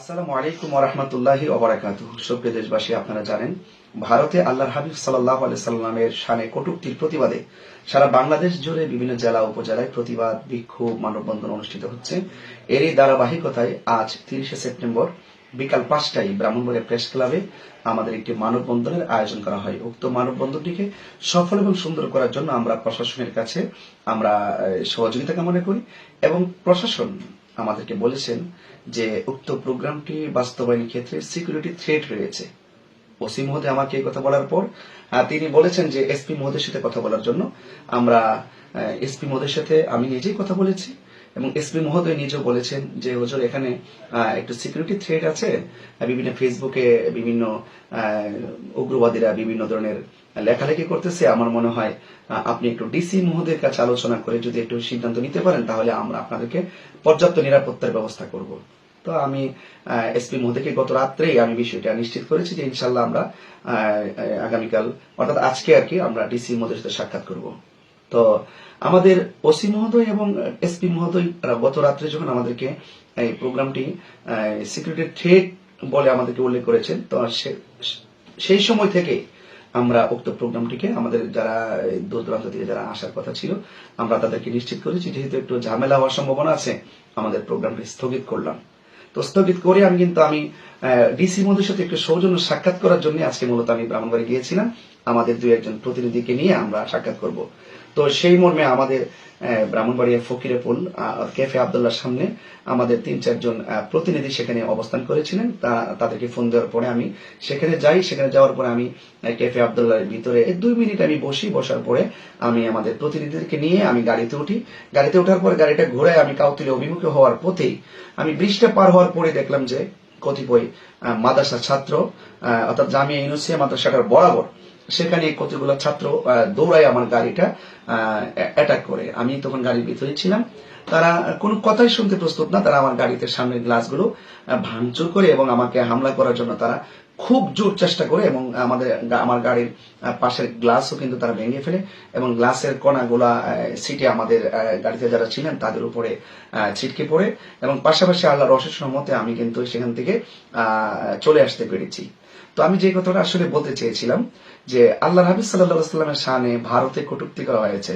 আসসালামু আলাইকুম ওরহমতুল্লাহি ওবরাকাত সুপ্রিয় দেশবাসী, আপনারা জানেন, ভারতে আল্লাহর হাবিব সাল্লাহ সাল্লামের শানে কটুক্তির প্রতিবাদে সারা বাংলাদেশ জুড়ে বিভিন্ন জেলা, উপজেলায় প্রতিবাদ, বিক্ষোভ, মানববন্ধন অনুষ্ঠিত হচ্ছে। এরই ধারাবাহিকতায় আজ তিরিশে সেপ্টেম্বর বিকাল পাঁচটায় ব্রাহ্মণবাড়িয়া প্রেস ক্লাবে আমাদের একটি মানববন্ধনের আয়োজন করা হয়। উক্ত মানববন্ধনটিকে সফল এবং সুন্দর করার জন্য আমরা প্রশাসনের কাছে আমরা সহযোগিতা কামনা করি এবং প্রশাসন আমাদেরকে বলেছেন যে উক্ত প্রোগ্রামটি বাস্তবায়নের ক্ষেত্রে সিকিউরিটি থ্রেট রয়েছে। ওসি মহোদয় আমাকে কথা বলার পর তিনি বলেছেন যে এসপি মহোদয়ের সাথে কথা বলার জন্য আমরা এসপি মহোদয়ের সাথে আমি নিজেই কথা বলেছি। এবং এসপি মহোদয় নিজেও বলেছেন যে, হুজুর, এখানে একটু সিকিউরিটি থ্রেট আছে। বিভিন্ন ফেসবুকে বিভিন্ন উগ্রবাদীরা বিভিন্ন ধরনের লেখালেখি করতেছে। আমার মনে হয় আপনি একটু ডিসি মহোদয়ের কাছে আলোচনা করে যদি একটু সিদ্ধান্ত নিতে পারেন, তাহলে আমরা আপনাদেরকে পর্যাপ্ত নিরাপত্তার ব্যবস্থা করব। তো আমি এসপি মহোদয়কে গত রাত্রেই আমি বিষয়টা নিশ্চিত করেছি যে ইনশাল্লাহ আমরা আগামীকাল, অর্থাৎ আজকে আর কি, আমরা ডিসি মহোদয়ের সাথে সাক্ষাৎ করব। তো আমাদের ওসি মহোদয় এবং এসপি মহোদয় গত রাত্রে যখন আমাদেরকে এই প্রোগ্রামটি সিকিউরিটি থ্রেট বলে আমাদেরকে উল্লেখ করেছেন, তো সেই সময় থেকে আমরা উক্ত প্রোগ্রামটিকে আমাদের যারা দূর দূরান্ত থেকে যারা আসার কথা ছিল, আমরা তাদেরকে নিশ্চিত করেছি, যেহেতু একটু ঝামেলা হওয়ার সম্ভাবনা আছে, আমাদের প্রোগ্রামটি স্থগিত করলাম। তো স্থগিত করে আমি কিন্তু আমি ডিসি মধ্যে সাথে একটু সৌজন্য সাক্ষাৎ করার জন্য আজকে মূলত আমি ব্রাহ্মণবাড়ি গিয়েছিলাম। আমাদের দুই একজন প্রতিনিধিকে নিয়ে আমরা সাক্ষাৎ করব। তো সেই মর্মে আমাদের আহ, ব্রাহ্মণবাড়িয়া ফকিরে পুল ক্যাফে আবদুল্লাহর সামনে আমাদের তিন চারজন প্রতিনিধি সেখানে অবস্থান করেছিলেন। তাদেরকে ফোন দেওয়ার পরে আমি সেখানে যাই। সেখানে যাওয়ার পরে আমি কেফে ক্যাফে আবদুল্লাহর ভিতরে দুই মিনিট আমি বসি। বসার পরে আমি আমাদের প্রতিনিধিদেরকে নিয়ে আমি গাড়িতে উঠি। গাড়িতে ওঠার পর গাড়িটা ঘুরে আমি কাউতুলে অভিমুখে হওয়ার পথেই আমি ব্রিজটা পার হওয়ার পরে দেখলাম যে কতিপয় মাদ্রাসার ছাত্র অর্থাৎ জামিয়া ইউনুসিয়া মাদ্রাসাটার বরাবর সেখানে কতগুলো ছাত্র দৌড়ায় আমার গাড়িটা অ্যাটাক করে। আমি তখন গাড়ির ভিতরে ছিলাম। তারা কোন কথাই শুনতে প্রস্তুত না। তারা আমার গাড়িতে সামনের গ্লাসগুলো ভাঙচুর করে এবং আমাকে হামলা করার জন্য তারা খুব জোর চেষ্টা করে এবং আমাদের আমার গাড়ির পাশের গ্লাসও কিন্তু তারা ভেঙে ফেলে এবং গ্লাসের কণাগুলা সিটে আমাদের গাড়িতে যারা ছিলেন তাদের উপরে ছিটকে পড়ে এবং পাশাপাশি আল্লাহর অশেষ মতে আমি কিন্তু সেখান থেকে চলে আসতে পেরেছি। তো আমি যে কথাটা আসলে বলতে চেয়েছিলাম যে আল্লাহ হাবিজ সাল্লাহ সাল্লামের সামনে ভারতে কটূক্তি করা হয়েছে।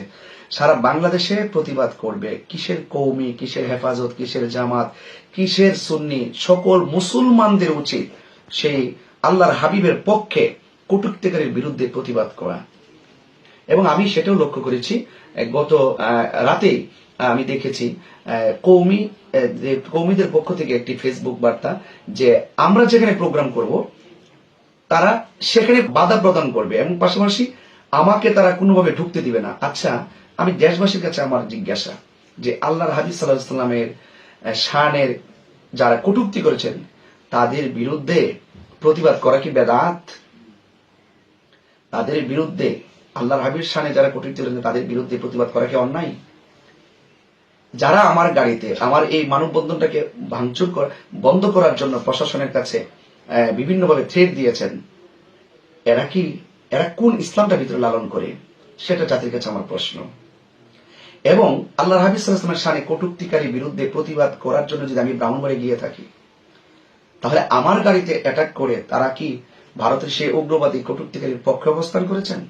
সারা বাংলাদেশে প্রতিবাদ করবে কিসের কৌমি কিসের হেফাজত, কিসের জামাত, কিসের সুন্নি, সকল মুসলমানদের উচিত সেই আল্লাহর হাবিবের পক্ষে কটূক্তিকারীর বিরুদ্ধে প্রতিবাদ করা। এবং আমি সেটাও লক্ষ্য করেছি। গত রাতেই আমি দেখেছি কৌমি কৌমিদের পক্ষ থেকে একটি ফেসবুক বার্তা যে আমরা যেখানে প্রোগ্রাম করব, তারা সেখানে বাধা প্রদান করবে। এবং পাশাপাশি আমাকে তারা কোনোভাবে ঢুকতে দিবে না। আচ্ছা আমি দেশবাসীর কাছে আমার জিজ্ঞাসা যে আল্লাহর হাবিজ সাল্লাহ সাল্লামের শানের যারা কটূক্তি করেছেন, তাদের বিরুদ্ধে প্রতিবাদ করা কি বেদাত? তাদের বিরুদ্ধে, আল্লাহর হাবির শানে যারা কটূক্তি করেছেন তাদের বিরুদ্ধে প্রতিবাদ করা কি অন্যায়? যারা আমার গাড়িতে, আমার এই মানববন্ধনটাকে ভাঙচুর বন্ধ করার জন্য প্রশাসনের কাছে বিভিন্নভাবে থ্রেট দিয়েছেন, এরা কি, এরা কোন ইসলামটা ভিতরে লালন করে? সেটা জাতির কাছে আমার প্রশ্ন। এবং আল্লাহ হাবিজ সাল্লামের সানে কটুক্তিকারী বিরুদ্ধে প্রতিবাদ করার জন্য যদি আমি ব্রাহ্মণবাড়ি গিয়ে থাকি তাহলে আমার গাড়িতে অ্যাটাক করে তারা কি ভারতের সেই উগ্রবাদী কটুক্তিকারীর পক্ষে অবস্থান করেছেন?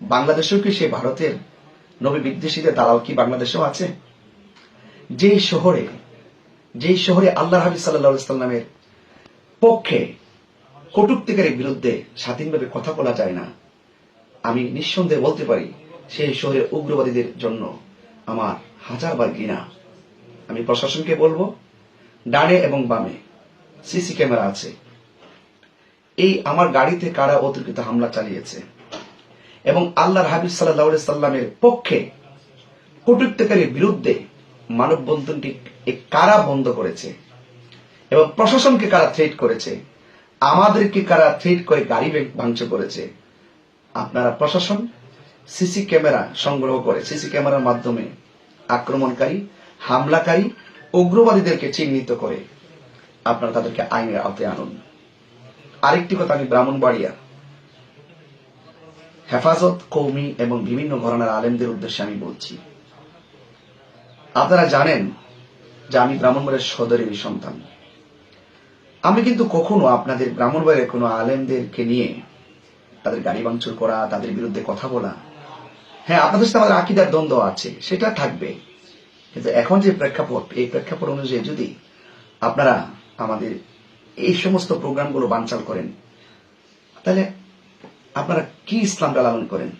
বাংলাদেশেও কি সেই ভারতের নবী বিদ্বেষীদের দালাল কি বাংলাদেশেও আছে? যেই শহরে যেই শহরে আল্লাহ হাবিজ সাল্লাহ সাল্লামের পক্ষে কটুক্তিকারীর বিরুদ্ধে স্বাধীনভাবে কথা বলা যায় না, আমি নিঃসন্দেহে বলতে পারি সেই শহরে উগ্রবাদীদের জন্য আমার হাজারবার ঘৃণা। আমি প্রশাসনকে বলব, ডানে এবং বামে সিসি ক্যামেরা আছে। এই আমার গাড়িতে কারা অতিরিক্ত হামলা চালিয়েছে? এবং আল্লাহর হাবিব সাল্লাহ সাল্লামের পক্ষে কটুক্তিকারীর বিরুদ্ধে মানববন্ধনটি কারা বন্ধ করেছে? এবং প্রশাসনকে কারা থ্রেট করেছে? আমাদেরকে কারা থ্রেট করে গাড়ি ভেঙ- ভাঙচুর করেছে? আপনারা প্রশাসন সিসি ক্যামেরা সংগ্রহ করে, সিসি ক্যামেরার মাধ্যমে আক্রমণকারী, হামলাকারী, উগ্রবাদীদেরকে চিহ্নিত করে। আপনারা তাদেরকে আইনের আওতায় আনুন। আরেকটি কথা আমি ব্রাহ্মণবাড়িয়া। হেফাজত কৌমি এবং বিভিন্ন ঘরানার আলেমদের উদ্দেশ্যে আমি বলছি। আপনারা জানেন যে আমি ব্রাহ্মণবাড়িয়ার সদরেরই সন্তান। আমি কিন্তু কখনো আপনাদের ব্রাহ্মণবাড়ির কোনো আলেমদেরকে নিয়ে তাদের গাড়ি ভাঙচুর করা, তাদের বিরুদ্ধে কথা বলা। হ্যাঁ আপনাদের সাথে আমাদের আকিদার দ্বন্দ্ব আছে, সেটা থাকবে। কিন্তু এখন যে প্রেক্ষাপট, এই প্রেক্ষাপট অনুযায়ী যদি আপনারা আমাদের এই সমস্ত প্রোগ্রামগুলো বানচাল করেন। তাহলে আপনারা কি ইসলামটা লালন করেন?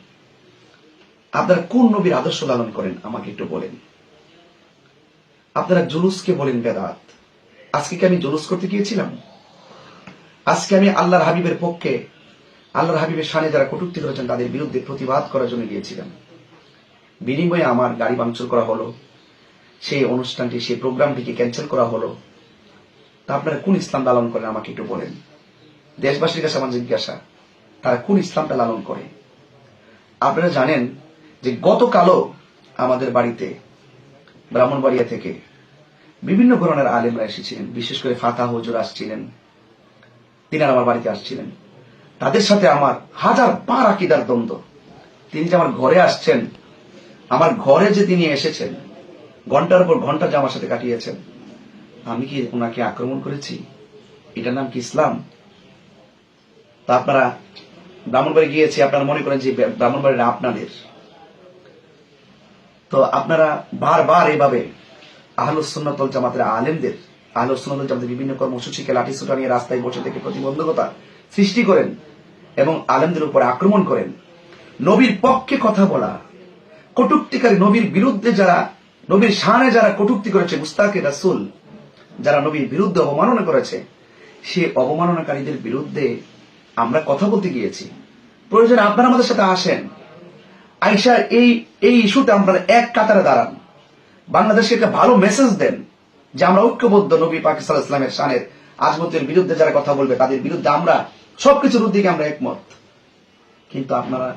আপনারা কোন নবীর আদর্শ লালন করেন? আমাকে একটু বলেন। আপনারা জুলুসকে বলেন বেদাত। আজকে কি আমি জুলুস করতে গিয়েছিলাম? আজকে আমি আল্লাহর হাবিবের পক্ষে, আল্লাহর হাবিবের সানে যারা কটূক্তি করেছেন, তাদের বিরুদ্ধে প্রতিবাদ করার জন্য গিয়েছিলাম। বিনিময়ে আমার গাড়ি ভাঙচুর করা হলো, সেই অনুষ্ঠানটি, সেই প্রোগ্রামটিকে ক্যান্সেল করা হলো। তা আপনারা কোন ইসলাম লালন করেন? আমাকে একটু বলেন। দেশবাসীর কাছে আমার জিজ্ঞাসা, তারা কোন ইসলামটা লালন করে? আপনারা জানেন যে গতকালও আমাদের বাড়িতে, ব্রাহ্মণবাড়িয়া থেকে বিভিন্ন ধরনের আলেমরা এসেছিলেন। বিশেষ করে ফাতা হুজুর আসছিলেন, তিনারা আমার বাড়িতে আসছিলেন। তাদের সাথে আমার হাজার পার আকিদার দ্বন্দ্ব। তিনি যে আমার ঘরে আসছেন, আমার ঘরে যে তিনি এসেছেন, ঘণ্টার পর ঘণ্টা যে আমার সাথে কাটিয়েছেন আমি কি ওনাকে আক্রমণ করেছি? এটার নাম কি ইসলাম? তা আপনারা ব্রাহ্মণবাড়ি গিয়েছি, আপনারা মনে করেন যে ব্রাহ্মণবাড়িটা আপনাদের। তো আপনারা বারবার এভাবে আহলুসুন্নতল জামাতের আলেমদের আহলুসুন্নতল জামাতের বিভিন্ন কর্মসূচিকে লাঠিসুটা নিয়ে রাস্তায় বসে থেকে প্রতিবন্ধকতা সৃষ্টি করেন এবং আলেমদের উপর আক্রমণ করেন। নবীর পক্ষে কথা বলা, কটুক্তিকারী নবীর বিরুদ্ধে যারা, নবীর শানে যারা কটুক্তি করেছে মুস্তাকে রাসুল যারা নবীর বিরুদ্ধে অবমাননা করেছে, সে অবমাননাকারীদের বিরুদ্ধে আমরা কথা বলতে গিয়েছি। প্রয়োজনে আপনারা আমাদের সাথে আসেন। আইসার এই এই ইস্যুতে আপনারা এক কাতারে দাঁড়ান। বাংলাদেশকে একটা ভালো মেসেজ দেন যে আমরা ঐক্যবদ্ধ নবী পাকিস্তান ইসলামের শানের আজমতের বিরুদ্ধে যারা কথা বলবে, তাদের বিরুদ্ধে আমরা সবকিছুর উদ্দিকে আমরা একমত। কিন্তু আপনারা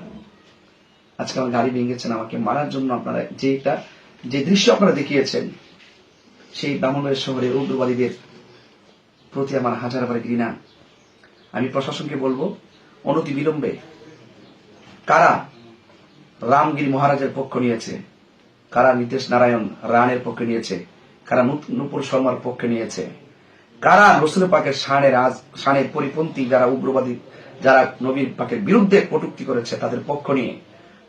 আজকে আমার গাড়ি ভেঙেছেন, আমাকে মারার জন্য আপনারা যে একটা, যে দৃশ্য আপনারা দেখিয়েছেন সেই ব্রাহ্মণবাড়ির শহরে উগ্রবাদীদের প্রতি আমার হাজার বার ঘৃণা। আমি প্রশাসনকে বলব, অনতি বিলম্বে। কারা রামগিরি মহারাজের পক্ষ নিয়েছে? কারা নীতিশ নারায়ণ রানের পক্ষে নিয়েছে? কারা নুপ- নুপুর শর্মার পক্ষে নিয়েছে? কারা রসুল পাকের শানের আজ শানের পরিপন্থী যারা উগ্রবাদী, যারা নবীর পাকের বিরুদ্ধে কটুক্তি করেছে তাদের পক্ষ নিয়ে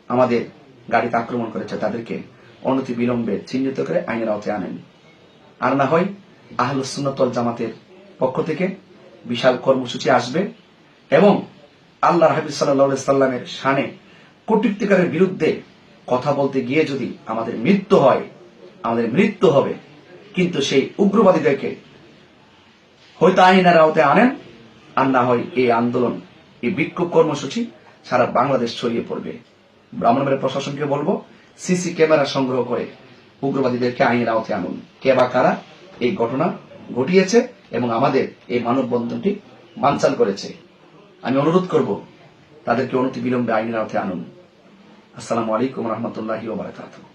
আমাদের গাড়িতে আক্রমণ করেছে তাদেরকে অনতি বিলম্বে চিহ্নিত করে আইনের আওতায় আনেন। আর না হয় আহলুসুন্নতল জামাতের পক্ষ থেকে বিশাল কর্মসূচি আসবে এবং আল্লাহ হাবিব সাল্লাহ সাল্লামের শানে কটুক্তিকারের বিরুদ্ধে কথা বলতে গিয়ে যদি আমাদের মৃত্যু হয়, আমাদের মৃত্যু হবে, কিন্তু সেই উগ্রবাদীদেরকে হয়তো আইনের আওতায় আনেন, আর না হয় এই আন্দোলন, এই বিক্ষোভ কর্মসূচি সারা বাংলাদেশ ছড়িয়ে পড়বে। ব্রাহ্মণবাড়ির প্রশাসনকে বলব, সিসি ক্যামেরা সংগ্রহ করে উগ্রবাদীদেরকে আইনের আওতায় আনুন। কে বা কারা এই ঘটনা ঘটিয়েছে এবং আমাদের এই মানববন্ধনটি বানচাল করেছে। আমি অনুরোধ করব, তাদেরকে অনতি বিলম্বে আইনের আওতায় আনুন। আসসালামু আলাইকুম রহমতুল্লাহি ওবরাকাতুহ